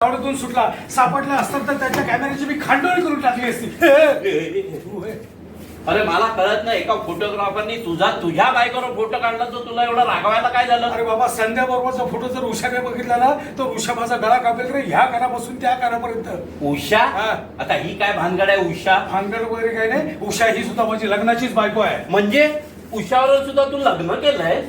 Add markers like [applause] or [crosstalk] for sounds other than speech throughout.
आवडतून सुटला सापडला असतात तर त्याच्या कॅमेऱ्याची मी खांडोळी करून टाकली असती. तू. अरे मला कळत नाही एका फोटोग्राफरनी तुझा तुझ्या बायकोवर फोटो काढला तर तुला एवढं रागवायला काय झालं? अरे बाबा संध्या बरोबरचा फोटो जर उषाने बघितला ना तर उषा माझा गळा कापेल रे ह्या कानापासून त्या कानापर्यंत. उषा? हा. आता ही काय भानगड आहे उषा? भानगड वगैरे काही नाही. उषा ही सुद्धा माझी लग्नाचीच बायको आहे. म्हणजे? उषावर सुद्धा तू लग्न केलंय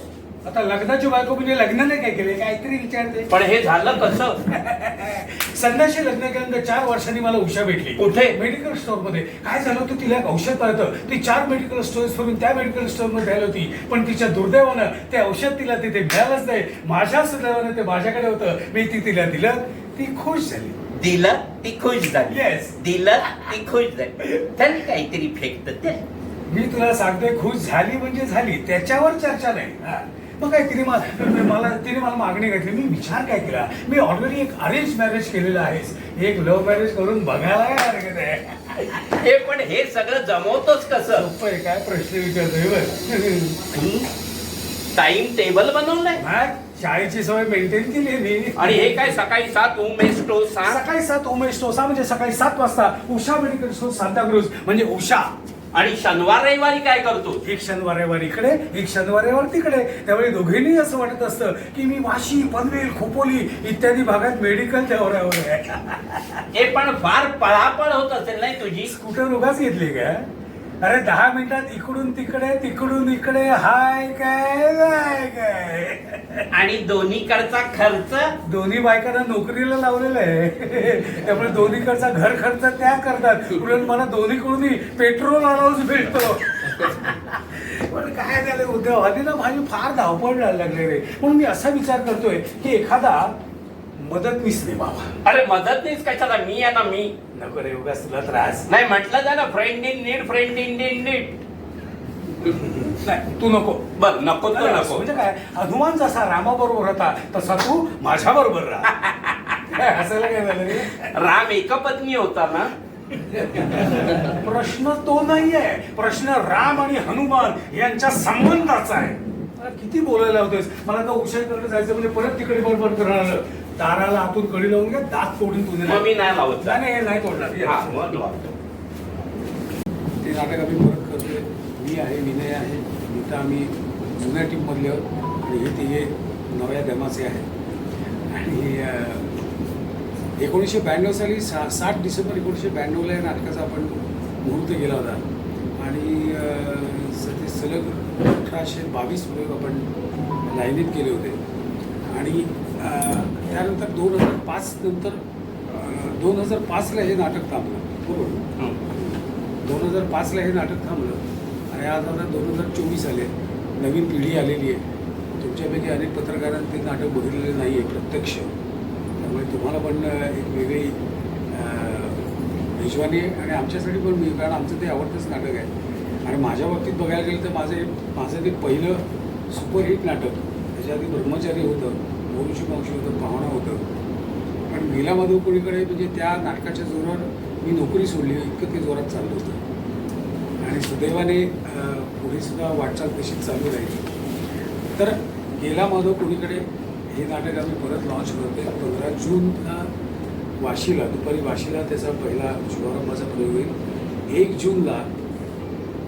आता लग्नाची बायको म्हणजे लग्न नाही काय केले काहीतरी विचारते. पण हे झालं कसं? [laughs] संध्याशी लग्न केल्यानंतर चार वर्षांनी मला उषा भेटली. कुठे? मेडिकल स्टोअरमध्ये. काय झालं होतं? तिला एक औषध पाहतं ती चार मेडिकल स्टोअर्स करून त्या मेडिकल स्टोअरमध्ये राहिली होती. पण तिच्या दुर्दैवानं ते औषध तिला तिथे मिळालंच नाही. माझ्या सुदैवानं ते माझ्याकडे होतं. मी ती तिला दिलं. ती खुश झाली. दिलं? ती खुश झाली. Yes. दिलं? ती खुश झाली. त्याने काहीतरी फेकत. ते मी तुला सांगतोय खुश झाली म्हणजे झाली. त्याच्यावर चर्चा नाही. हा. मग काय तिने मा- मला तिने मला मागणी घातली. मी विचार काय केला? मी ऑलरेडी एक अरेंज मॅरेज केलेलं आहेस एक लव्ह मॅरेज करून बघायला काय हरकत आहे? हे पण हे सगळं जमवतोच कसं? सोपं आहे काय प्रश्न विचारतोय टाइम टेबल बनवलंय. शाळेची सवय मेंटेन केली आहे मी. आणि हे काय सकाळी सात उमेश टो सांग सकाळी सात उमेश टोसा म्हणजे सकाळी सात वाजता उषा मेडिकल स्टोर सांताक्रूज. म्हणजे उषा. आणि शनिवार रविवारी काय करतो? एक शनिवार रविवार इकडे एक शनिवार रविवार तिकडे. त्यामुळे दोघींनी असं वाटत असतं की मी वाशी पनवेल खोपोली इत्यादी भागात मेडिकल दौऱ्यावर आहे. हे पण फार पळापळ होत असेल नाही तुझी? स्कूटर उगाच घेतली का? अरे दहा मिनिटात इकडून तिकडे तिकडून इकडे हाय काय जाय काय. आणि दोन्हीकडचा खर्च? दोन्ही बायकांना नोकरीला लावलेलं आहे. त्यामुळे दोन्हीकडचा घर खर्च त्या करतात. उलट मला दोन्हीकडूनही पेट्रोल अलाउन्स भेटतो पण काय झालं उद्या ना माझी फार धावपळ लागले रे. म्हणून मी असा विचार करतोय की एखादा मदतनीस नेमावा अरे मदतनीच कशाला? मी आहे ना मी. नको रे उगाच तुला त्रास. नाही म्हटलं जा ना friend in need friend in need नाही तू नको. बर नको तर नको. म्हणजे काय? हनुमान जसा रामाबरोबर होता तसा तू माझ्या बरोबर राहा. हसायला काय झालं रे? राम एकपत्नी होता ना? प्रश्न तो नाहीये. प्रश्न राम आणि हनुमान यांच्या संबंधाचा आहे. मला किती बोलायला होतेस मला का उशाईकडे जायचं म्हणजे परत तिकडे बरोबर करणार दाराला आतून कडी लावून घ्या दात तोडून तुझे मग मी नाही लावत. नाही नाही, नाही तोडणार. हा, मग लावतो. ते नाटक आम्ही परत करतोय. मी आहे विनय आहे इथं आम्ही जुन्या टीममधले आहोत. आणि हे तिघे नव्या दमाचे आहेत. आणि अं, एकोणीसशे ब्याण्णव साली सा सात डिसेंबर एकोणीसशे ब्याण्णवला या नाटकाचा आपण मुहूर्त केला होता. आणि अं, स- ते सलग अठराशे बावीस प्रयोग आपण लाईनीत केले होते. आणि अं, त्यानंतर दोन हजार पाच नंतर दोन हजार पाचला हे नाटक थांबलं. बरोबर? हं. दोन हजार पाचला हे नाटक थांबलं आणि आज आता दोन हजार चोवीस आले. नवीन पिढी आलेली आहे. तुमच्यापैकी अनेक पत्रकारांनी ते नाटक बघितलेलं नाही आहे प्रत्यक्ष. त्यामुळे तुम्हाला पण एक वेगळी मेजवानी आणि आमच्यासाठी पण मी कारण आमचं ते आवडतंच नाटक आहे. आणि माझ्या बाबतीत बघायला गेलं तर माझं माझं ते पहिलं सुपरहिट नाटक त्याच्या आधी ब्रह्मचारी होतं. मोरुशी मावशी होतं पाहुणा होतं. पण मीला माधवपुरीकडे म्हणजे त्या नाटकाच्या जोरावर मी नोकरी सोडली इतकं ते जोरात चाललं होतं. आणि सुदैवाने अं, पुढे सुद्धा वाटचाल तशीच चालू राहिली. तर गेला माधव पुरीकडे हे नाटक आम्ही परत लॉन्च करतोय. पंधरा जूनला वाशीला दुपारी वाशीला त्याचा पहिला शुभारंभाचा प्रयोग होईल. एक जूनला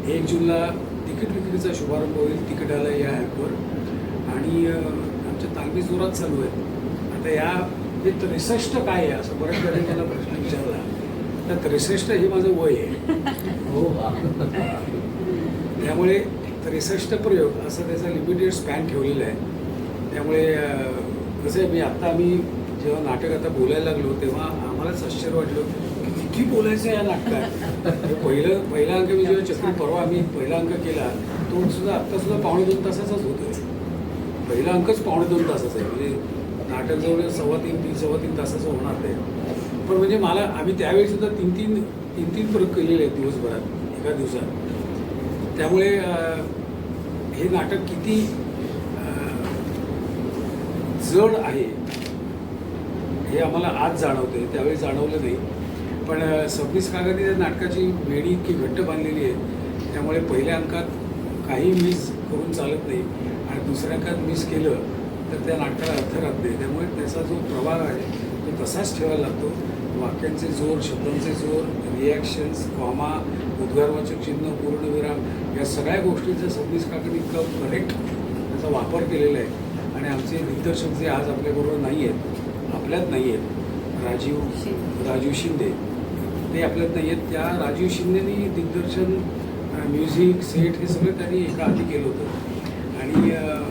एक जूनला तिकीट विक्रीचा शुभारंभ होईल तिकिटाला या ॲपवर. आणि अं, आमच्या तालमी जोरात चालू आहे. आता या म्हणजे त्रेसष्ट काय आहे असं बऱ्याच जणांनी मला प्रश्न विचारला तर त्रेसष्ट हे माझं वय आहे. हो त्यामुळे त्रेसष्ट प्रयोग असं त्याचा लिमिटेड स्पॅन ठेवलेला आहे. त्यामुळे कसं आहे मी आत्ता आम्ही जेव्हा नाटक आता बोलायला लागलो तेव्हा आम्हालाच आश्चर्य वाटलं की किती बोलायचं या नाटकात. पहिलं पहिला अंक मी जेव्हा चक्री परवा आम्ही पहिला अंक केला तो सुद्धा आत्ता सुद्धा पावणे दोन तासाचाच होतोय. पहिला अंकच पावणे दोन तासाचा आहे. म्हणजे नाटक जवळ सव्वा तीन तीन सव्वा तीन तासाचं होणार ते. पण म्हणजे मला आम्ही त्यावेळी सुद्धा तीन तीन तीन तीन प्रयोग केलेले आहेत दिवसभरात एका दिवसात. त्यामुळे हे नाटक किती जड आहे हे आम्हाला आज जाणवते त्यावेळी जाणवलं नाही. पण सव्वीस सबनीस कागदी त्या नाटकाची वेळी इतकी घट्ट बांधलेली आहे. त्यामुळे पहिल्या अंकात काही मिस करून चालत नाही. आणि दुसऱ्या मिस केलं तर त्या नाटकाला अर्थ राहत नाही. त्यामुळे त्याचा जो प्रभाव आहे तो तसाच ठेवायला लागतो. वाक्यांचे जोर शब्दांचे जोर रिॲक्शन्स कॉमा उद्गारवाचक चिन्ह पूर्णविराम या सगळ्या गोष्टींचा सव्वीस काकडी इतकं करेक्ट त्याचा वापर केलेला आहे. आणि आमचे दिग्दर्शक जे आज आपल्याबरोबर नाही आहेत आपल्यात नाही आहेत राजीव राजीव शिंदे ते आपल्यात नाही आहेत. त्या राजीव शिंदेनी दिग्दर्शन म्युझिक सेट हे सगळं त्यांनी एका आधी केलं होतं. आणि अं,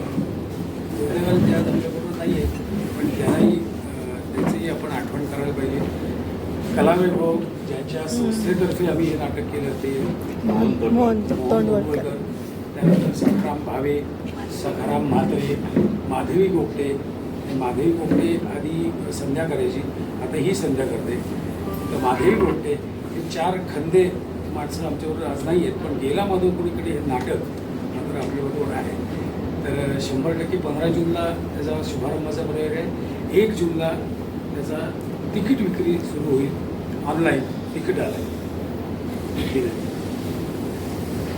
दुर्दैवाने ते आज आपल्याबरोबर नाही आहेत पण त्यांनाही अं, त्यांचीही आपण आठवण करायला पाहिजे. कलावैभव ज्यांच्या संस्थेतर्फे आम्ही हे नाटक केलं ते मोहन तोंडवळकर. त्यानंतर सखाराम भावे सखाराम म्हात्रे माधवी गोपटे. माधवी गोपटे आधी संध्या करायची. आता ही संध्या करते. तर माधवी गोपटे हे चार खंदे माणसं आमच्याबरोबर आज नाही आहेत पण गेला माधवपुरीकडे हे नाटक मात्र आपल्याबरोबर आहे. तर शंभर टक्के पंधरा जूनला त्याचा शुभारंभाचा प्रयोग आहे. एक जूनला त्याचा तिकीट विक्री सुरू होईल. ऑनलाईन तिकीट आलं तर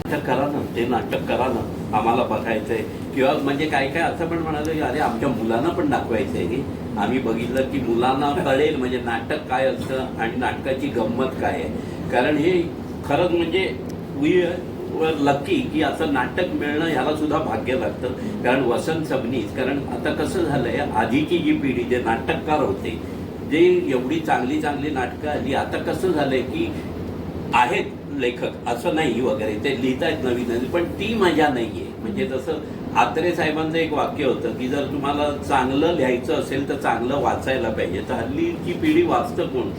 नाटक करा ना ते नाटक करा ना. आम्हाला बघायचं आहे किंवा म्हणजे काय काय असं पण म्हणालो की अरे आमच्या मुलांना पण दाखवायचं आहे की. आम्ही बघितलं की मुलांना कळेल म्हणजे नाटक काय असतं आणि नाटकाची गंमत काय आहे. कारण हे खरंच म्हणजे वी वर लकी की असं नाटक मिळणं ह्याला सुद्धा भाग्य लागतं. कारण वसंत सबनीस कारण आता कसं झालंय आधीची जी पिढी जे नाटककार होते जे एवढी चांगली चांगली नाटकं आली आता कसं झालंय की आहेत लेखक असं नाही वगैरे ते लिहितायत नवीन नवीन पण ती मजा नाहीये. म्हणजे जसं आत्रे साहेबांचं एक वाक्य होतं की जर तुम्हाला चांगलं लिहायचं असेल तर चांगलं वाचायला पाहिजे. तर हल्लीची पिढी वाचतं कोण?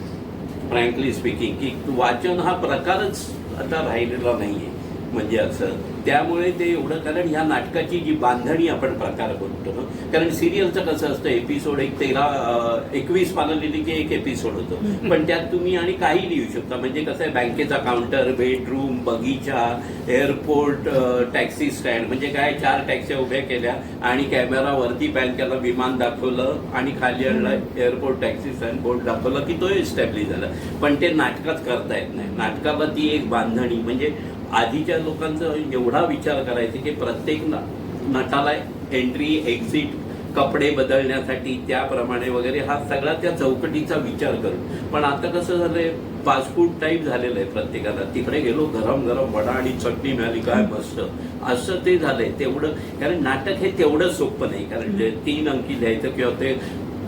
फ्रँकली स्पीकिंग की वाचन हा प्रकारच आता राहिलेला नाहीये. म्हणजे असं. त्यामुळे ते एवढं कारण ह्या नाटकाची जी बांधणी आपण प्रकार करतो ना कारण सिरियलचं कसं असतं एपिसोड एक तेरा एकवीस पानं लिहिली की एक एपिसोड होतो. पण त्यात तुम्ही आणि काही लिहू शकता. म्हणजे कसं आहे बँकेचा काउंटर बेडरूम बगीचा एअरपोर्ट टॅक्सी स्टँड म्हणजे काय चार टॅक्सी उभ्या केल्या आणि कॅमेरा वरती पॅन केला विमान दाखवलं आणि खाली आणलं एअरपोर्ट टॅक्सी स्टँड बोर्ड दाखवलं की तो एस्टॅब्लिश झाला. पण ते नाटकात करता येत नाही. नाटकाला ती एक बांधणी म्हणजे आधीच्या लोकांचं एवढा विचार करायचे की प्रत्येक न- नटाला एंट्री एक्झिट कपडे बदलण्यासाठी त्याप्रमाणे वगैरे हा सगळा त्या चौकटीचा विचार करू पण आता कसं झालंय फास्ट फूड टाईप झालेलं आहे प्रत्येकाला. तिकडे गेलो गरम गरम वडा आणि चटणी मिळाली काय मस्त. असं ते झालंय. तेवढं कारण नाटक हे तेवढं सोपं नाही. कारण जे तीन अंकी लिहायचं किंवा ते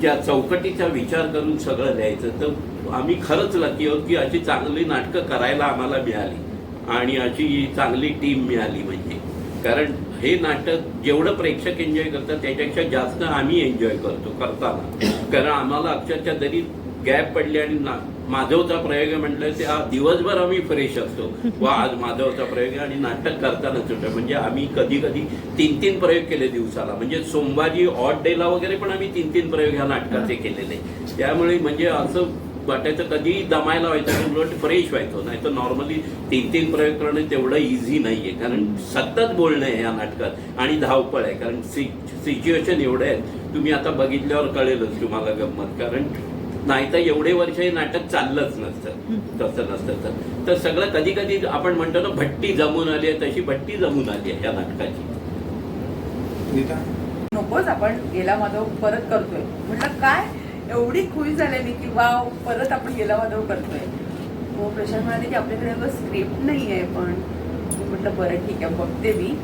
त्या चौकटीचा विचार करून सगळं लिहायचं तर आम्ही खरंच लकी आहोत की अशी चांगली नाटकं करायला आम्हाला मिळाली. आणि अशी चांगली टीम मिळाली म्हणजे. कारण हे नाटक जेवढं प्रेक्षक एन्जॉय करतात त्याच्यापेक्षा जास्त आम्ही एन्जॉय करतो करताना. कारण आम्हाला अक्षरशः जरी गॅप पडली आणि ना माधवचा प्रयोग आहे म्हटलं ते दिवसभर आम्ही फ्रेश असतो. वा आज माधवचा प्रयोग आहे आणि नाटक करताना सुद्धा. म्हणजे आम्ही कधी कधी तीन तीन प्रयोग केले दिवसाला. म्हणजे सोमवारी ऑड डेला वगैरे पण आम्ही तीन तीन प्रयोग ह्या नाटकाचे केलेले. त्यामुळे म्हणजे असं वाटायचं कधी दमायला व्हायचं तर उलट फ्रेश व्हायचो. नाही तर नॉर्मली तीन तीन प्रयोग करणं तेवढं इझी नाहीये. कारण सतत बोलणं आहे या नाटकात आणि धावपळ आहे. कारण सिच्युएशन एवढं आहे तुम्ही आता बघितल्यावर कळेलच तुम्हाला गंमत. कारण नाही तर एवढे वर्ष हे नाटक चाललंच नसतं. तसं नसतं तर. तर सगळं कधी कधी आपण म्हणतो ना भट्टी जमून आली आहे तशी भट्टी जमून आली आहे या नाटकाची. नीता? नकोच आपण गेला माधव परत करतोय. म्हटलं काय? एवढी खुश झाले मी की वाव परत आपण गेला माधव करतोय. हो प्रशांत म्हणाले की आपल्याकडे अगं स्क्रिप्ट नाही आहे पण. मी म्हटलं बरं ठीक आहे बघते मी.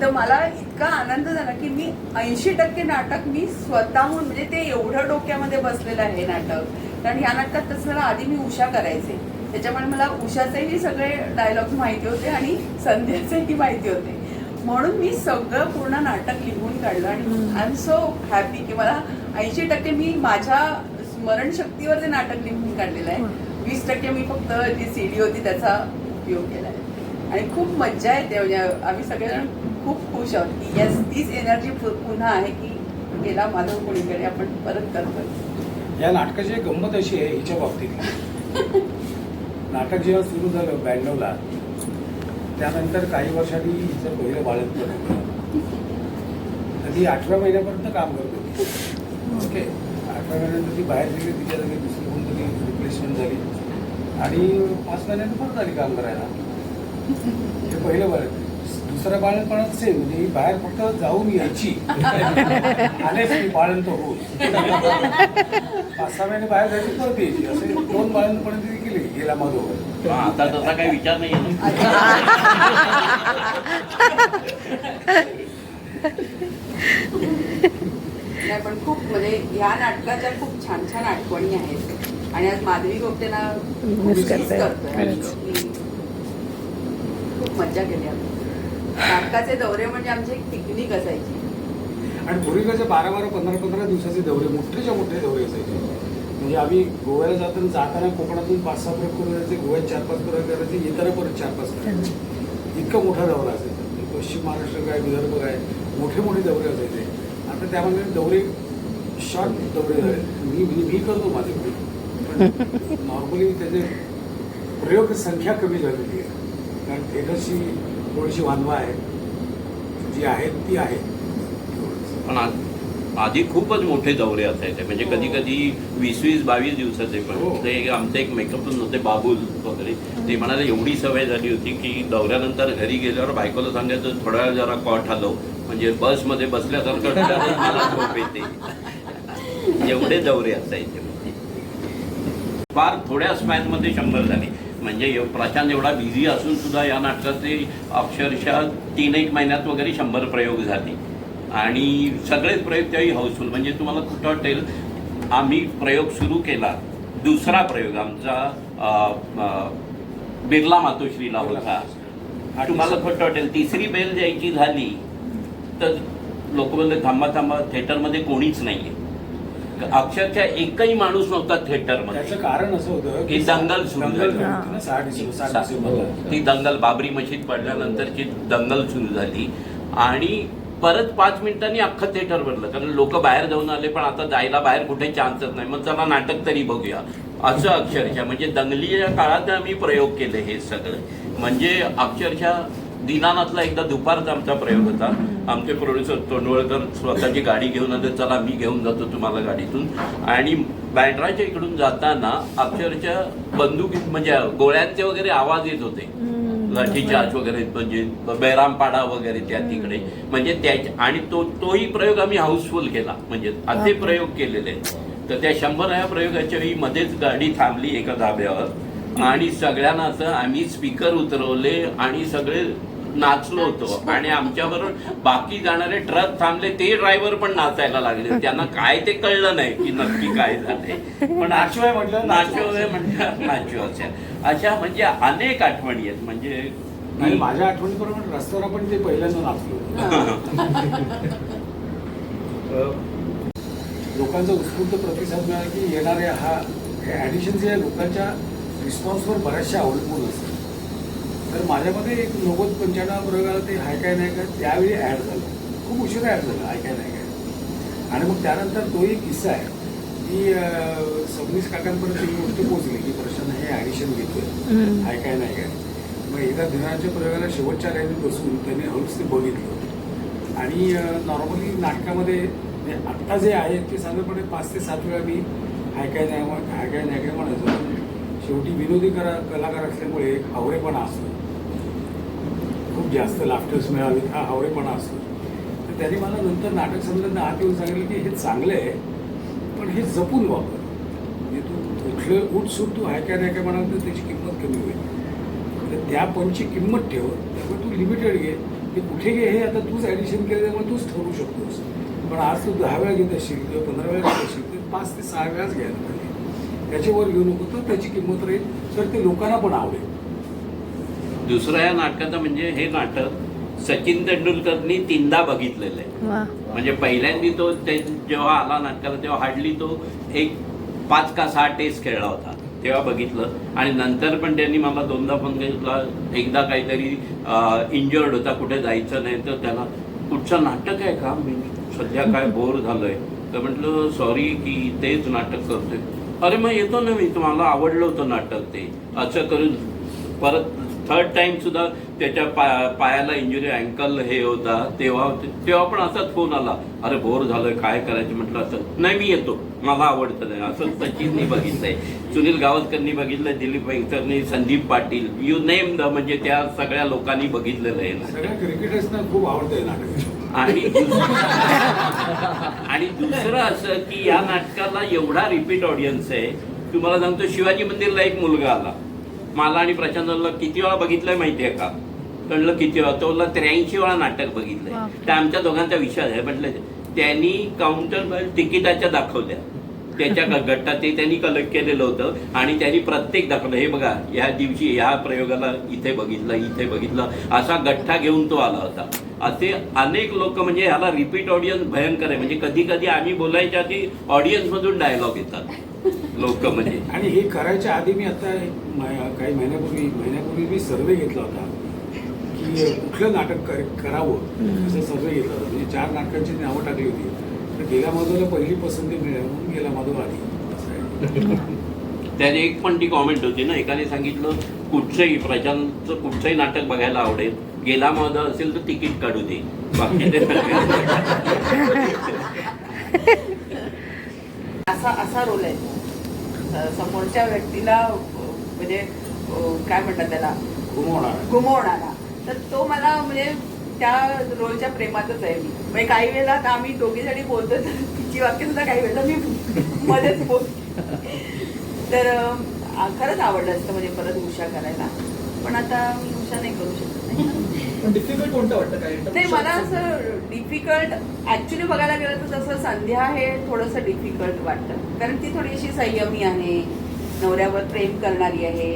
तर मला इतका आनंद झाला की मी ऐंशी टक्के नाटक मी स्वतःहून म्हणजे ते एवढं डोक्यामध्ये बसलेलं आहे नाटक. कारण या नाटकात तसं मला आधी मी उषा करायचे. त्याच्यामुळे मला उषाचेही सगळे डायलॉग्स माहिती होते आणि संध्याचेही माहिती होते. म्हणून मी सगळं पूर्ण नाटक लिहून काढलं आणि आय एम सो हॅपी की मला ऐंशी टक्के मी माझ्या स्मरणशक्तीवर ते नाटक लिहून काढलेलं आहे वीस टक्के मी फक्त जी सीडी होती त्याचा उपयोग केला आहे आणि खूप मज्जा येते म्हणजे आम्ही सगळेजण खूप खुश आहोत की येस तीच एनर्जी पुन्हा आहे की गेला माधव कोणीकडे आपण परत करतोय. या नाटकाची एक गंमत अशी आहे हिच्या बाबतीत. नाटक जेव्हा सुरू झालं ब्याण्णवला त्यानंतर काही वर्षांनी हिचं पहिलं बाळंतपण होतं. तर ती आठव्या महिन्यापर्यंत काम करत होती ओके आठव्या महिन्यानंतर ती बाहेर गेली तिच्या जागी दुसरी कोणतरी रिप्लेसमेंट झाली. आणि पाच महिन्यानंतर परत आली काम करायला. हे पहिलं बाळ दुसऱ्या बाळणपणात सेम म्हणजे ही बाहेर फक्त जाऊन यायची. आलेच मी बाळंत होऊन. पाच सहा महिने बाहेर जायची परत यायची. असे दोन बाळंतपणे तिने केले गेला माधव आता तसा काही विचार नाही [laughs] नाही पण खूप म्हणजे ह्या नाटकाच्या खूप छान छान आठवणी आहेत. आणि आज माधवी गोपटेला खूप मज्जा केली आम्ही नाटकाचे दौरे म्हणजे आमची एक पिकनिक असायची. आणि पूर्वीकडचे बारा बारा पंधरा पंधरा दिवसाचे दौरे मोठेच्या मोठे दौरे असायचे. म्हणजे आम्ही गोव्याला जाताना जाताना कोकणातून पाच सहा प्रयोग करून जायचे गोव्यात चार पाच प्रयोग करायचे येताना परत चार पाच करायचे. इतका मोठा दौरा असायचा. पश्चिम महाराष्ट्र काय विदर्भ काय मोठे मोठे दौरे असायचे. आता त्यामध्ये दौरे शॉर्ट दौरे झाले. मी मी मी करतो माझे पण. नॉर्मली त्याचे प्रयोग संख्या कमी झालेली आहे. कारण थिएटरची थोडीशी वानवा आहे. जी आहेत ती आहे पण आधी खूपच मोठे दौरे असायचे. म्हणजे कधी कधी वीस वीस बावीस दिवसाचे हो. पण ते आमचे एक मेकअप होते बाबूल वगैरे. ते म्हणाले एवढी सवय झाली होती की दौऱ्यानंतर घरी गेल्यावर बायकोला सांगायचं थोड्या वेळ जरा कॉट हलव. म्हणजे बसमध्ये बसल्यासारखं त्यावेळेस [laughs] मला झोप येते. एवढे दौरे असायचे फार थोड्या स्पॅनमध्ये शंभर झाले. म्हणजे प्रशांत एवढा बिझी असून सुद्धा या नाटकाचे अक्षरशः तीन एक महिन्यात वगैरे शंभर प्रयोग झाले. आणि सगळेच प्रयोग त्याही हाऊसफुल. म्हणजे तुम्हाला कुठं वाटेल आम्ही प्रयोग सुरू केला. दुसरा प्रयोग आमचा बिर्ला मातोश्रीला होता. तुम्हाला खोटं वाटेल. तिसरी बेल द्यायची झाली. तर लोक बोलले थांबा थांबा थिएटरमध्ये कोणीच नाहीये. अक्षरशः एकही माणूस नव्हता थिएटरमध्ये. त्याचं कारण असं होतं की दंगल सुरू दंगल झाली. झाली होती ना सहा डिसेंबर सात सा- डिसेंबरला ती दंगल बाबरी मशीद पडल्यानंतरची दंगल सुरू झाली. आणि परत पाच मिनिटांनी अख्खं थिएटर भरलं. कारण लोक बाहेर जाऊन आले पण आता जायला बाहेर कुठे चान्सच नाही. मग चला नाटक तरी बघूया. असं अक्षरशः. म्हणजे दंगलीच्या काळात आम्ही प्रयोग केले हे सगळे. म्हणजे अक्षरशः दिनानाथला एकदा दुपारचा आमचा प्रयोग होता. आमचे प्रोड्युसर तोंडवळकर स्वतःची गाडी घेऊन आले चला मी घेऊन जातो तुम्हाला गाडीतून. आणि बँड्राच्या इकडून जाताना अक्षरशः बंदुकी म्हणजे गोळ्यांचे वगैरे आवाज येत होते. लाठीचार्ज वगैरे म्हणजे बैरामपाडा वगैरे त्या तिकडे. म्हणजे त्या आणि तो तोही प्रयोग आम्ही हाऊसफुल केला. म्हणजे असे प्रयोग केलेले. तर त्या शंभर या प्रयोगाच्या वेळी मध्येच गाडी थांबली एका धाब्यावर. आणि सगळ्यांना असं आम्ही स्पीकर उतरवले आणि सगळे नाचलो होतो. आणि आमच्याबरोबर बाकी जाणारे ट्रक थांबले ते ड्रायव्हर पण नाचायला लागले. त्यांना काय ते कळलं नाही की नक्की काय झालंय. पण नाचू आहे म्हटलं, नाचू. आहे म्हटलं नाचू असेल. अशा म्हणजे अनेक आठवणी आहेत. म्हणजे माझ्या आठवणीप्रमाणे रस्त्यावर आपण ते पहिल्यांदा नाचलो लोकांचा उत्स्फूर्त प्रतिसाद मिळाला की येणारे हा ॲडिशन जे लोकांच्या रिस्पॉन्सवर बऱ्याचशा अवलंबून असतात. तर माझ्यामध्ये एक नव्वद पंच्याण्णव प्रयोगाला ते हाय काय नाही काय त्यावेळी ॲड झालं. खूप उशिरा ॲड झालं हाय काय नाही काय. आणि मग त्यानंतर तो एक किस्सा आहे. की सबनीस काकांपर्यंत ही गोष्ट पोहोचली की प्रशांत हे ॲडिशन घेतोय. हाय काय नाही काय. मग एकदा दिनाच्या प्रयोगाला शेवटच्या लाईनीत बसून त्यांनी हळूच ते बघितलं. आणि नॉर्मली नाटकामध्ये आत्ता जे आहे ते साधारणपणे पाच ते सात वेळा मी हाय काय नाही हाय काय नाही काय म्हणायचो. शेवटी विनोदी करा कलाकार असल्यामुळे एक हावरेपणा असतो. खूप जास्त लाफ्टर्स मिळाले हा हावरेपणा असतो. तर त्याने मला नंतर नाटक समजा आत येऊन सांगितलं की हे चांगलं आहे पण हे जपून वापर. म्हणजे तू कुठलं उठ सूट तू हायक्या काय म्हणाल तर त्याची किंमत कमी होईल. तर त्या पणची किंमत ठेव त्यामुळे तू लिमिटेड घे. ते कुठे घे हे आता तूच ॲडिशन केलं त्यामुळे तूच ठरवू शकतोस. पण आज तू दहा वेळा घेत असशील किंवा पंधरा वेळा घेत असशील तर पाच ते सहा वेळाच घ्यायला पाहिजे. त्याच्यावर घेऊ नको तर त्याची किंमत राहील. तर ते लोकांना पण आवडेल. दुसरं या नाटकाचं म्हणजे हे नाटक सचिन तेंडुलकरनी तीनदा बघितलेलं आहे. म्हणजे पहिल्यांदी तो ते जेव्हा आला नाटकाला तेव्हा हार्डली तो एक पाच का सहा टेस्ट खेळला होता तेव्हा बघितलं. आणि नंतर पण त्यांनी मला दोनदा फोन केला एकदा काहीतरी इंजर्ड होता कुठे जायचं नाही तर त्याला कुठचं नाटक आहे का? मी सध्या काय [laughs] बोर झालोय. तर म्हटलं सॉरी की तेच नाटक करतोय. अरे मग येतो ना मी तुम्हाला आवडलं होतं नाटक ते. असं करून परत थर्ड टाइम सुद्धा त्याच्या पाया पायाला इंजुरी अँकल हे होता. तेव्हा तेव्हा पण असाच फोन आला. अरे बोर झालोय काय करायचं? म्हटलं असं नाही मी येतो. मला आवडतं नाही. असं सचिननी बघितलंय. सुनील गावस्करनी बघितलंय Dilip वेंकटरनी Sandeep Patil. You name the म्हणजे त्या सगळ्या लोकांनी बघितलेलं आहे सगळ्या क्रिकेटर्सना खूप आवडतंय नाटक. आणि आणि दुसरं असं की या नाटकाला एवढा रिपीट ऑडियन्स आहे. तुम्हाला सांगतो शिवाजी मंदिरला एक मुलगा आला. मला आणि प्रशांतला किती वेळा बघितलंय माहितीये का? कळलं किती वेळा. तोला त्र्याऐंशी वेळा नाटक बघितलंय. तर आमच्या दोघांचा विषय आहे म्हटलं त्यांनी काउंटर तिकिटाच्या दाखवल्या. त्याच्या [laughs] ग- गट्टा ते त्यांनी कलेक्ट केलेलं होतं आणि त्यांनी प्रत्येक दाखवलं. हे बघा या दिवशी ह्या प्रयोगाला इथे बघितलं इथे बघितलं. असा गठ्ठा घेऊन तो आला होता. असे अनेक लोक म्हणजे ह्याला रिपीट ऑडियन्स भयंकर आहे. म्हणजे कधी कधी आम्ही बोलायच्या आधी ऑडियन्स मधून डायलॉग येतात. लोक म्हणजे आणि हे करायच्या आधी मी आता काही महिन्यापूर्वी महिन्यापूर्वी मी सर्वे घेतला होता की कुठलं नाटक कर- करावं असं सर्वे घेतला होता. म्हणजे चार नाटकांची नावं टाकली होती. तर गेल्या माधवला पहिली पसंती मिळाली म्हणून गेला माधव आधी. त्यात एक पण ती कॉमेंट होती ना एकाने सांगितलं कुठचंही प्रशांतचं कुठचंही नाटक बघायला आवडेल गेला माधव असेल तर तिकीट काढू दे. [laughs] असा असा रोल आहे. समोरच्या व्यक्तीला म्हणजे काय म्हणतात त्याला? घुमवणार तर तो मला म्हणजे त्या रोलच्या प्रेमातच आहे मी. म्हणजे काही वेळेला आम्ही दोघी जणी बोलतो तर तिची वाक्य सुद्धा काही वेळेला मी मध्येच बोलते. तर खरंच आवडलं असतं म्हणजे परत उषा करायला. पण आता मी उषा नाही करू शकत. डिफिकल्ट कोणतं वाटतं काय ते मला असं डिफिकल्ट ऍक्च्युली बघायला गेलं तर तसं संध्या हे थोडंसं डिफिकल्ट वाटतं. कारण ती थोडीशी संयमी आहे नवऱ्यावर प्रेम करणारी आहे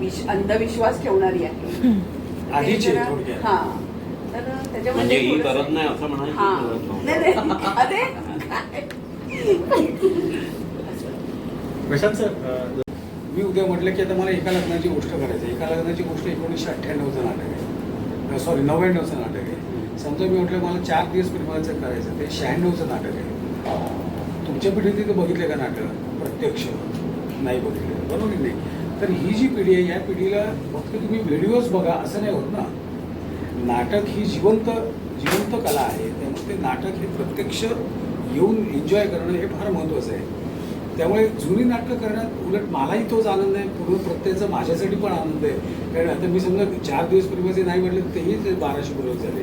विश अंधविश्वास ठेवणारी आहे. हा. तर त्याच्यामध्ये म्हणजे ही नाही अरे? प्रशांत सर मी उद्या म्हटलं की आता मला एका लग्नाची गोष्ट करायची आहे. एका लग्नाची गोष्ट एकोणीसशे अठ्ठ्याण्णवचं नाटक आहे. सॉरी नव्याण्णवचं नाटक आहे. समजा मी म्हटलं मला चार दिवस प्रेमाचं करायचं ते शहाण्णवचं नाटक आहे. तुमच्या पिढीत तिथं बघितलं का नाटक? प्रत्यक्ष. नाही बघितलं. बरोबर की नाही? तर ही जी पिढी आहे या पिढीला फक्त तुम्ही व्हिडिओज बघा असं नाही होत ना. नाटक ही जिवंत जिवंत कला आहे. त्यामुळे ते नाटक हे प्रत्यक्ष येऊन एन्जॉय करणं हे फार महत्त्वाचं आहे. त्यामुळे जुनी नाटकं करण्यात उलट मलाही तोच आनंद आहे. पूर्ण प्रत्येकाचा माझ्यासाठी पण आनंद आहे. कारण आता मी समजा चार दिवस प्रेमाचे नाही म्हटलं तेही ते बाराशे प्रयोग झाले.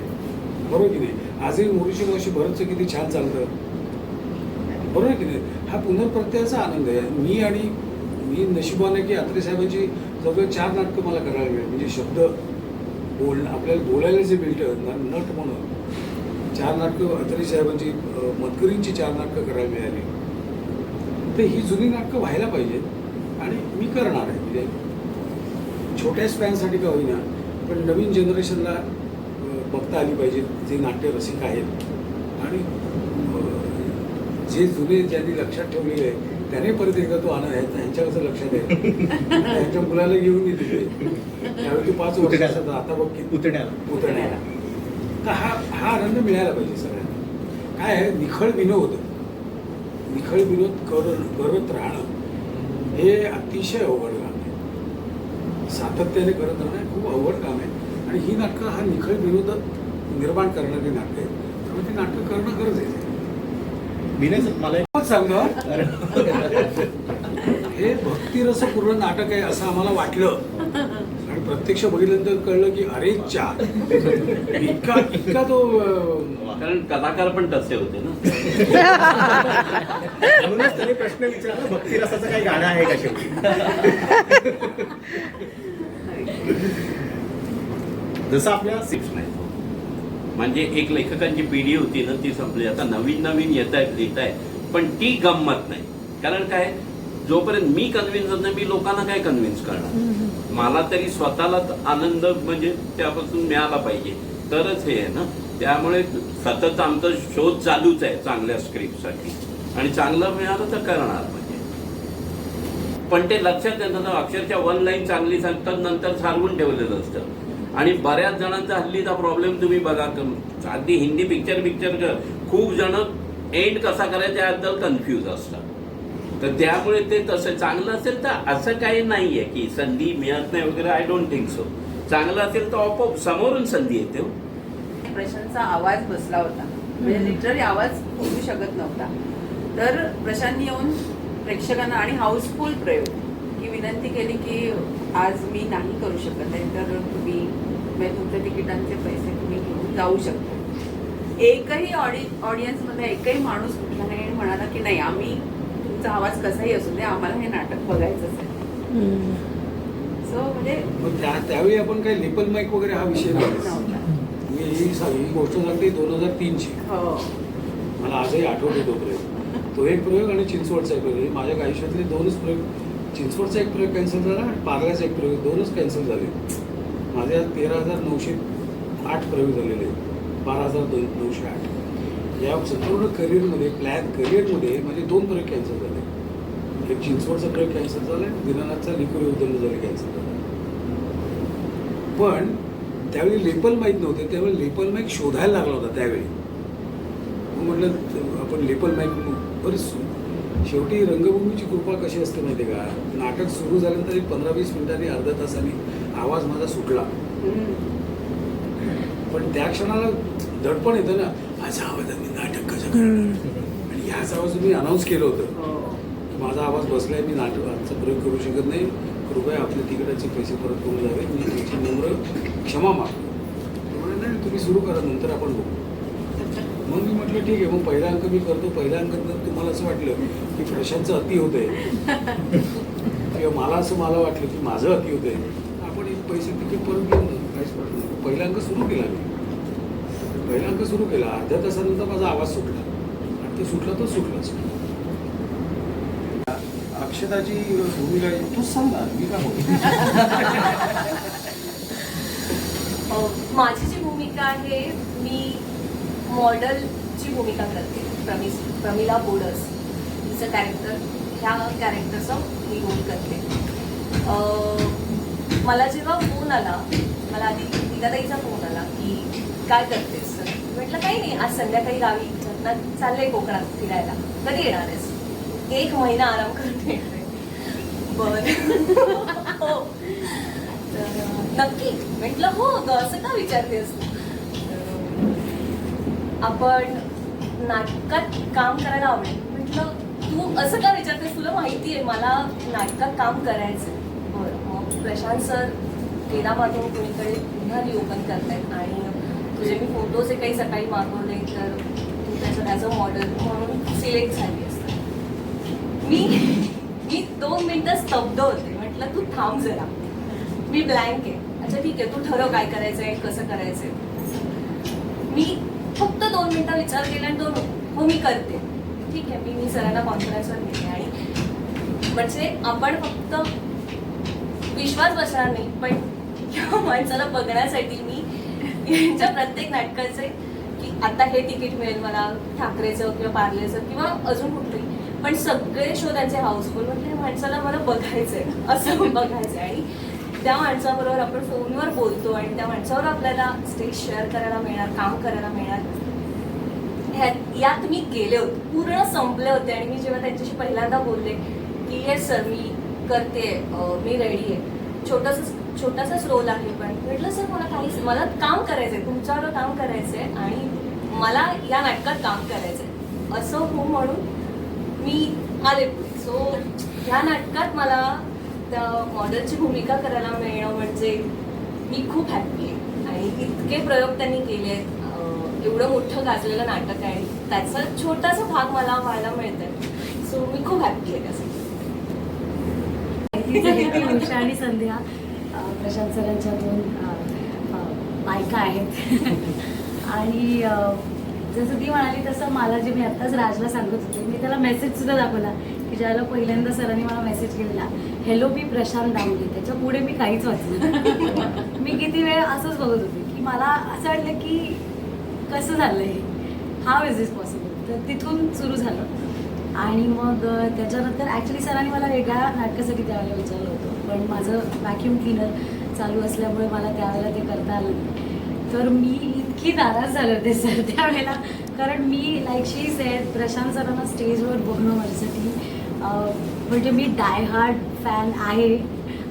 बरोबर की नाही? आजही मोरीशी मावशी भरतचं किती छान चालतं. बरोबर की नाही? हा पुनर्प्रत्ययाचा आनंद आहे. मी आणि मी नशिबाने की अत्रे साहेबांची जवळ चार नाटकं मला करायला मिळेल. म्हणजे शब्द बोल आपल्याला बोलायला जे मिळतं नट म्हणून चार नाटकं अत्रे साहेबांची अं, मतकरींची चार नाटकं करायला मिळाली. तर ही जुनी नाटकं व्हायला पाहिजेत. आणि मी करणार आहे. म्हणजे छोट्या स्पॅनसाठी का होईना पण नवीन जनरेशनला बघता आली पाहिजे जे नाट्य रसिक आहेत. आणि जे जुने ज्यांनी लक्षात ठेवलेले आहे त्याने परत एकदा तो आनंद आहे ह्यांच्या कसं लक्षात आहे त्यांच्या मुलाला घेऊन येते त्यावेळी तू पाच वर्षाचा होता, आता बघ पुतण्याला पुतण्याला तर हा हा आनंद मिळायला पाहिजे सगळ्यांना. काय आहे? निखळ विनोद. निखळ विनोद कर करत राहणं हे अतिशय अवघड काम आहे. सातत्याने करत राहणं हे खूप अवघड काम आहे. आणि ही नाटकं हा निखळ विनोद निर्माण करणारी नाटकं आहेत. त्यामुळे ती नाटकं करणं गरजेचं आहे. मला एक मग सांगतो हे भक्तिरसपूर्ण नाटक आहे असं आम्हाला वाटलं. प्रत्यक्ष बघितल्यानंतर कळलं की अरे चा. इतका इतका तो कारण कलाकार पण तसे होते ना. म्हणूनच त्याने प्रश्न विचारला भक्ती रसाचं काही गाणं आहे का शेवटी? जसं आपल्या सिक्स नाही म्हणजे एक लेखकांची पिढी होती ना ती संपली. आता नवीन नवीन येत आहेत लिहित आहेत पण ती गंमत नाही. कारण काय? जोपर्यंत मी कन्व्हिन्स होत नाही मी लोकांना काय कन्व्हिन्स करणार? मला तरी स्वतःला आनंद म्हणजे त्यापासून मिळाला पाहिजे. तरच हे आहे ना. त्यामुळे सतत आमचा शोध चालूच आहे चांगल्या स्क्रिप्टसाठी आणि चांगलं मिळालं तर करणार म्हणजे. पण ते लक्षात येतं ना अक्षरशः वन लाईन चांगली सांगतात नंतर सारवून ठेवलेलं असतं. आणि बऱ्याच जणांचा हल्लीचा प्रॉब्लेम तुम्ही बघा अगदी हिंदी पिक्चर पिक्चर खूप जण एंड कसा करायचा याबद्दल कन्फ्यूज असतात. तर त्यामुळे ते तसं चांगलं असेल तर असं काही नाहीये की संधी मिळत नाही वगैरे आय डोंट थिंक सो चांगलं असेल तर आपोआप समोरून संधी येते हो. प्रशांतचा आवाज बसला होता. म्हणजे लिटरली आवाज होऊ शकत नव्हता. तर प्रशांतनी येऊन प्रेक्षकांना आणि हाऊसफुल प्रयोग की विनंती केली की आज मी नाही करू शकत आहे तर तुम्ही म्हणजे तुमच्या तिकिटांचे पैसे तुम्ही घेऊन जाऊ शकता. एकही ऑडि ऑडियन्समध्ये एकही माणूस कुठला नाही म्हणाला की नाही आम्ही तुमचा आवाज कसाही असू दे आम्हाला हे नाटक बघायचंच आहे. सो म्हणजे पण त्या त्यावेळी आपण काही लेपल माईक वगैरे हा विषय नव्हता. नव्हता. मी ही सा- ही गोष्ट सांगते दोन हजार तीनची. हो. मला आजही आठवतो तो प्रयोग तो एक प्रयोग आणि चिंचवडचा एक प्रयोग. हे माझ्या आयुष्यातले दोनच प्रयोग. चिंचवडचा एक प्रयोग कॅन्सल झाला आणि पार्ल्याचा एक प्रयोग. दोनच कॅन्सल झाले. माझ्या तेरा हजार नऊशे आठ प्रयोग झालेले. आहेत. बारा हजार दोन नऊशे आठ. या संपूर्ण करिअरमध्ये प्लॅन करिअरमध्ये माझे दोन प्रयोग कॅन्सल झाले. एक चिंचवडचा प्रयोग कॅन्सल झाला आणि दिनानाथचा लिकुरी उद्योग झाले कॅन्सल झाला. पण त्यावेळी लेपल माहीत नव्हते त्यावेळी लेपल माईक शोधायला लागला होता त्यावेळी. मग म्हटलं आपण लेपल माईक बरं सु- शेवटी रंगभूमीची कृपा कशी असते माहिती आहे का? नाटक सुरू झाल्यानंतर एक पंधरा वीस मिनिटांनी अर्ध्या तासांनी आवाज माझा सुटला. पण त्या क्षणाला दडपण येतं ना माझ्या आवाजाने नाटक कसं करणार? आणि ह्याच आवाज मी अनाऊन्स केलं होतं. माझा आवाज बसलाय मी नाटकाचा प्रयोग करू शकत नाही. कृपया आपले तिकिटाचे पैसे परत करून जावे मी तुमची नम्र क्षमा मागतो. ते नाही तुम्ही सुरू करा नंतर आपण बघू. मग मी म्हटलं ठीक आहे मग पहिला अंक मी करतो. पहिल्या अंकात तुम्हाला असं वाटलं की प्रशांतचं अति होत आहे किंवा मला असं मला वाटलं की माझं अति होत आहे आपण एक पैसे तिकीट परत घेऊन काहीच वाटलं नाही. पहिला अंक सुरू केला मी. पहिला अंक सुरू केला. अर्ध्या तासानंतर माझा आवाज सुटला. आणि ते सुटला तर सुटलाच. अक्षताची भूमिका तूच सांग ना मी का माझी जी भूमिका आहे मी मॉडलची भूमिका करते प्रमी प्रमिला बोडस तिचं कॅरेक्टर ह्या कॅरेक्टरचं मी रोल करते मला जेव्हा फोन आला मला आधी दिदाताईचा फोन आला की काय करतेस म्हटलं काही नाही आज संध्याकाळी गावी चाललंय कोकणात फिरायला कधी येणार आहेस एक महिना आराम करते. बरं. हो. तर नक्की. म्हटलं हो ग असं का विचारतेस? आपण नाटकात काम करायला आवडेल. म्हटलं तू असं का विचारतेस? तुला माहिती आहे मला नाटकात काम करायचं बरं मग प्रशांत सर केदामाधून कुणीकडे पुन्हा रिओपन करतायत आणि तुझे मी फोटो जे काही सकाळी मागवले तर तू त्याचं ॲज अ मॉडेल म्हणून सिलेक्ट झाली. मी मी दोन मिनिटं स्तब्ध होते. म्हटलं तू थांब जरा. मी ब्लँक आहे. अच्छा ठीक आहे. तू ठरव काय करायचंय कसं करायचंय. मी फक्त दोन मिनिटं विचार केला आणि दोन हो मी करते. ठीक आहे. मी मी सरांना कॉन्फरन्सवर घेते आणि म्हणजे आपण फक्त विश्वास बसणार नाही पण या माणसाला बघण्यासाठी मी यांच्या प्रत्येक नाटकाचे की आता हे तिकीट मिळेल मला ठाकरेचं किंवा पार्लेचं किंवा अजून कुठलंही. पण सगळे शो त्यांचे हाऊसफुल म्हणजे माणसाला मला बघायचंय. असं [laughs] बघायचंय. आणि त्या माणसाबरोबर आपण फोनवर बोलतो आणि त्या माणसावर आपल्याला स्टेज शेअर करायला मिळणार काम करायला मिळणार. यात मी गेले होते. पूर्ण संपले होते. आणि मी जेव्हा त्यांच्याशी पहिल्यांदा बोलले की येस सर मी करते मी रेडी आहे. छोटंसं छोटासाच रोल आहे पण. म्हटलं सर मला काही मला काम करायचंय. तुमच्यावर काम करायचंय आणि मला या नाटकात काम करायचंय. असं हो म्हणून मी आले पुढे सो ह्या नाटकात मला त्या मॉडेलची भूमिका करायला मिळणं म्हणजे मी खूप हॅप्पी आहे. आणि इतके प्रयोग त्यांनी केले आहेत. एवढं मोठं गाजलेलं नाटक आहे. त्याचा छोटासा भाग मला व्हायला मिळतंय. सो मी खूप हॅप्पी आहे त्यासाठी. [laughs] उषा आणि संध्या प्रशांत सरांच्या दोन बायका आहेत. [laughs] आणि जसं ती म्हणाली तसं मला जे मी आत्ताच राजला सांगत होते मी त्याला मेसेज सुद्धा दाखवला की ज्याला पहिल्यांदा सरांनी मला मेसेज केलेला हॅलो मी प्रशांत दामले त्याच्या पुढे मी काहीच वाचलं [laughs] मी किती वेळ असंच बघत होते की मला असं वाटलं की कसं झालं हे? हाव इज इज पॉसिबल तर तिथून सुरू झालं. आणि मग त्याच्यानंतर ॲक्च्युली सरांनी मला वेगळ्या नाटकासाठी त्यावेळेला विचारलं होतं पण माझं व्हॅक्युम क्लिनर चालू असल्यामुळे मला त्यावेळेला ते करता आलं नाही. तर मी इतकी नाराज झाले होते सर त्यावेळेला. कारण मी लाईक शी सेड प्रशांत सरांना स्टेजवर बघणं माझ्यासाठी म्हणजे मी डाय हार्ड फॅन आहे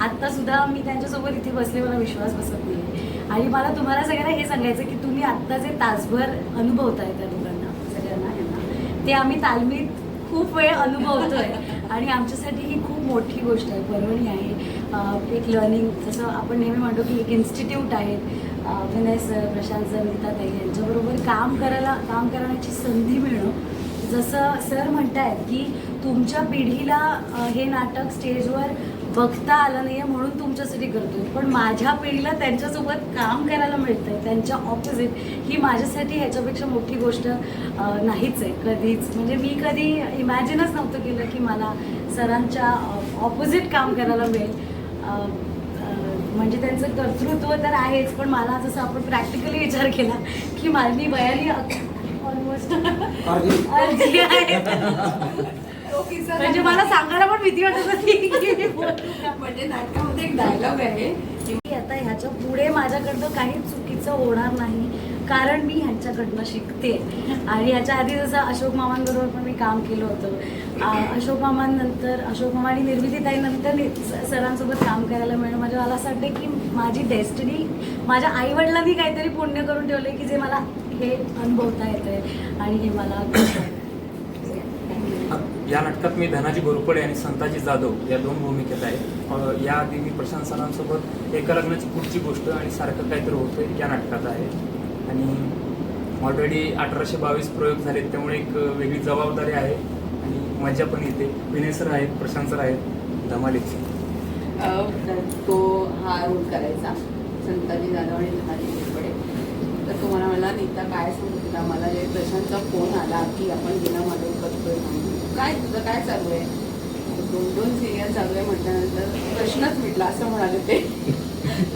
आत्तासुद्धा मी त्यांच्यासोबत इथे बसले मला विश्वास बसत नाही आणि मला तुम्हाला सगळ्यांना हे सांगायचं की तुम्ही आत्ता जे तासभर अनुभवताय त्या दोघांना सगळ्यांना यांना ते आम्ही तालमीत खूप वेळ अनुभवतोय. आणि आमच्यासाठी ही खूप मोठी गोष्ट आहे परवणी आहे. एक लर्निंग जसं आपण नेहमी म्हणतो की एक इन्स्टिट्यूट आहेत. अं, विनय सर प्रशांत सर नीताताई यांच्याबरोबर काम करायला काम करण्याची संधी मिळणं. जसं सर म्हणत आहेत की तुमच्या पिढीला हे नाटक स्टेजवर बघता आलं नाही आहे म्हणून तुमच्यासाठी करतोय. पण माझ्या पिढीला त्यांच्यासोबत काम करायला मिळतंय. त्यांच्या ऑपोजिट ही माझ्यासाठी ह्याच्यापेक्षा मोठी गोष्ट नाहीच आहे. कधीच. म्हणजे मी कधी इमॅजिनच नव्हतं केलं की मला सरांच्या ऑपोजिट काम करायला मिळेल. म्हणजे त्यांचं कर्तृत्व तर आहेच पण मला जसं आपण प्रॅक्टिकली विचार केला की माझी वयाने ऑलमोस्ट आहे. तो किस्सा म्हणजे मला सांगायला पण भीती वाटत? म्हणजे नाटकामध्ये एक डायलॉग आहे. की आता ह्याच्या पुढे माझ्याकडनं काही चुकीचं होणार नाही कारण मी ह्यांच्याकडनं शिकते. आणि ह्याच्या आधी जसं अशोक मामांबरोबर पण मी काम केलं होतं. अशोक मामांनंतर अशोक मामा आणि निर्मितीताईनंतर सरांसोबत काम करायला मिळणं म्हणजे मला असं वाटतं की माझी डेस्टिनी माझ्या आईवडिलांनी काहीतरी पुण्य करून ठेवले की जे मला हे अनुभवता येतंय आणि हे मला या नाटकात मी धनाजी घोरपडे आणि संताजी जाधव या दोन भूमिकेत आहे. या याआधी मी प्रशांत सरांसोबत एका लग्नाची पुढची गोष्ट आणि सारखं काहीतरी होतं या नाटकात आहे. आणि ऑलरेडी अठराशे बावीस प्रयोग झालेत त्यामुळे एक वेगळी जबाबदारी आहे आणि मजा पण येते. विनय सर आहेत प्रशांत सर आहेत धमालीचे तो हा रोल करायचा संताजी जाधव आणि धनाजी घोरपडे. तर तुम्हाला मला नीता काय सांगितलं मला जे प्रशांतचा फोन आला की आपण गेला माधव काय तुझं काय चालू आहे? दोन दोन सिरियल चालू आहे म्हटल्यानंतर प्रश्नच मिटला असं म्हणाले ते.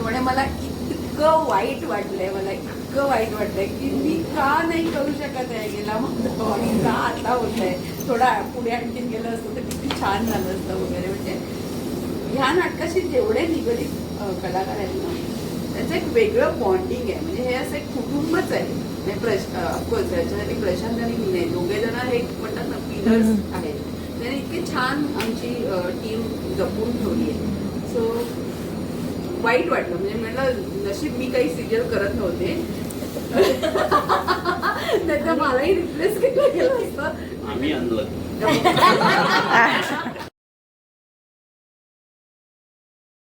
म्हणे मला इतकं वाईट वाटलंय मला इतकं वाईट वाटलंय की मी का नाही करू शकत आहे गेला माधव आणि का आता होत आहे थोडा पुढे आणखीन गेलं असतं तर किती छान झालं असतं वगैरे. म्हणजे ह्या नाटकाशी जेवढे निगडीत कलाकार आहेत ना त्याचं एक वेगळं बॉन्डिंग आहे. म्हणजे हे असं एक कुटुंबच आहे. म्हणजे प्रश ऑफकोर्स याच्यासाठी प्रशांत आणि विनय दोघे जण हे एक म्हणतात ना पिलर्स आहेत. त्याने इतकी छान आमची टीम जपून ठेवली आहे. सो वाईट वाटलं. म्हणजे म्हटलं नशीब मी काही सिरियल करत नव्हते. [laughs] तर मलाही रिप्लेस केलं गेलं असतं. आम्ही आणलं [laughs]